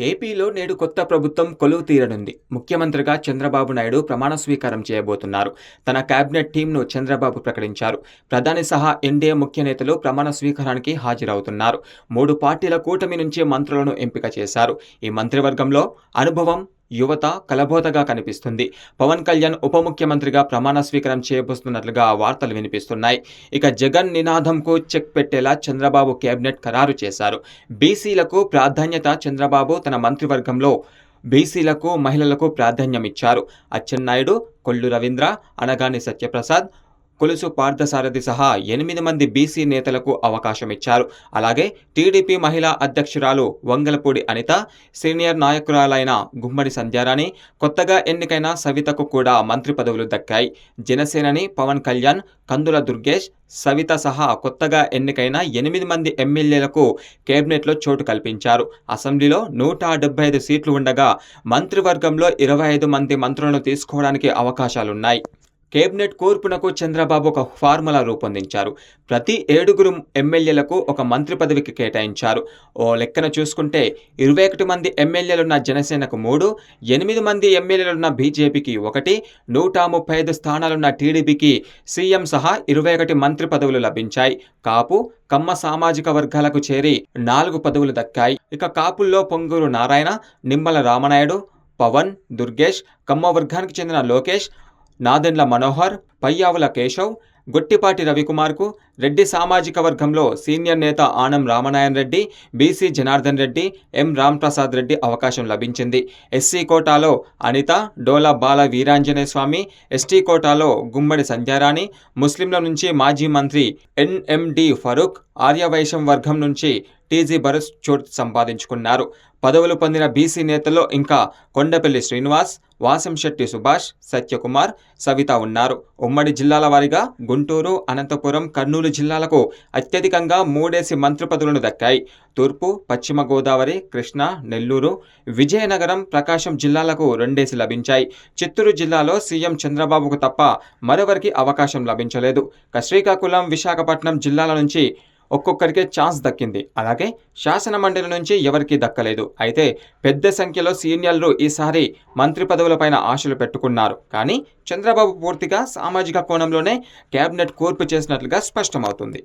ఏపీలో నేడు కొత్త ప్రభుత్వం కొలువు తీరనుంది. ముఖ్యమంత్రిగా చంద్రబాబు నాయుడు ప్రమాణ స్వీకారం చేయబోతున్నారు. తన కేబినెట్ టీంను చంద్రబాబు ప్రకటించారు. ప్రధాని సహా ఎన్డీఏ ముఖ్య నేతలు ప్రమాణ స్వీకారానికి హాజరవుతున్నారు. మూడు పార్టీల కూటమి నుంచి మంత్రులను ఎంపిక చేశారు. ఈ మంత్రివర్గంలో అనుభవం యువత కలబోతగా కనిపిస్తుంది. పవన్ కళ్యాణ్ ఉప ముఖ్యమంత్రిగా ప్రమాణ స్వీకారం చేయబోస్తున్నట్లుగా వార్తలు వినిపిస్తున్నాయి. ఇక జగన్ నినాదంకు చెక్ పెట్టేలా చంద్రబాబు కేబినెట్ ఖరారు చేశారు. బీసీలకు ప్రాధాన్యత చంద్రబాబు తన మంత్రివర్గంలో బీసీలకు మహిళలకు ప్రాధాన్యం ఇచ్చారు అచ్చెన్నాయుడు కొల్లు రవీంద్ర అనగాని సత్యప్రసాద్ కొలుసు పార్థసారథి సహా ఎనిమిది మంది బీసీ నేతలకు అవకాశం ఇచ్చారు అలాగే టీడీపీ మహిళా అధ్యక్షురాలు వంగలపూడి అనిత సీనియర్ నాయకురాలైన గుమ్మడి సంధ్యారాణి కొత్తగా ఎన్నికైన సవితకు కూడా మంత్రి పదవులు దక్కాయి. జనసేనని పవన్ కళ్యాణ్ కందుల దుర్గేష్ సవిత సహా కొత్తగా ఎన్నికైన ఎనిమిది మంది ఎమ్మెల్యేలకు కేబినెట్లో చోటు కల్పించారు. అసెంబ్లీలో నూట డెబ్బై ఐదు సీట్లు ఉండగా మంత్రివర్గంలో ఇరవై ఐదు మంది మంత్రులను తీసుకోవడానికి అవకాశాలున్నాయి. కేబినెట్ కూర్పునకు చంద్రబాబు ఒక ఫార్ములా రూపొందించారు. ప్రతి ఏడుగురు ఎమ్మెల్యేలకు ఒక మంత్రి పదవికి కేటాయించారు. ఓ లెక్కన చూసుకుంటే ఇరవై ఒకటి మంది ఎమ్మెల్యేలున్న జనసేనకు మూడు ఎనిమిది మంది ఎమ్మెల్యేలున్న బీజేపీకి ఒకటి నూట ముప్పై ఐదు స్థానాలున్న టీడీపీకి సీఎం సహా ఇరవై ఒకటి మంత్రి పదవులు లభించాయి. కాపు కమ్మ సామాజిక వర్గాలకు చేరి నాలుగు పదవులు దక్కాయి. ఇక కాపుల్లో పొంగూరు నారాయణ నిమ్మల రామనాయుడు పవన్ దుర్గేష్ కమ్మ వర్గానికి చెందిన లోకేష్ నాదెండ్ల మనోహర్ పయ్యావుల కేశవ్ గొట్టిపాటి రవికుమార్కు రెడ్డి సామాజిక వర్గంలో సీనియర్ నేత ఆనం రామనాయన్ రెడ్డి బీసీ జనార్దన్ రెడ్డి ఎం రాంప్రసాద్ రెడ్డి అవకాశం లభించింది. ఎస్సీ కోటాలో అనిత డోలా బాల వీరాంజనేయ స్వామి ఎస్టీ కోటాలో గుమ్మడి సంధ్యారాణి ముస్లింల నుంచి మాజీ మంత్రి ఎన్ఎండి ఫరూక్ ఆర్యవైశ్యం వర్గం నుంచి టీజీ భరత్ చోటు సంపాదించుకున్నారు. పదవులు పొందిన బీసీ నేతల్లో ఇంకా కొండపల్లి శ్రీనివాస్ వాసంశెట్టి సుభాష్ సత్యకుమార్ సవిత ఉన్నారు. ఉమ్మడి జిల్లాల వారీగా గుంటూరు అనంతపురం కర్నూలు జిల్లాలకు అత్యధికంగా మూడేసి మంత్రి పదవులను దక్కాయి. తూర్పు పశ్చిమ గోదావరి కృష్ణా నెల్లూరు విజయనగరం ప్రకాశం జిల్లాలకు రెండేసి లభించాయి. చిత్తూరు జిల్లాలో సీఎం చంద్రబాబుకు తప్ప మరొకరికి అవకాశం లభించలేదు. శ్రీకాకుళం విశాఖపట్నం జిల్లాల నుంచి ఒక్కొక్కరికే ఛాన్స్ దక్కింది. అలాగే శాసన మండలి నుంచి ఎవరికీ దక్కలేదు. అయితే పెద్ద సంఖ్యలో సీనియర్లు ఈసారి మంత్రి పదవులపైన ఆశలు పెట్టుకున్నారు. కానీ చంద్రబాబు పూర్తిగా సామాజిక కోణంలోనే కేబినెట్ కూర్పు చేసినట్లుగా స్పష్టమవుతుంది.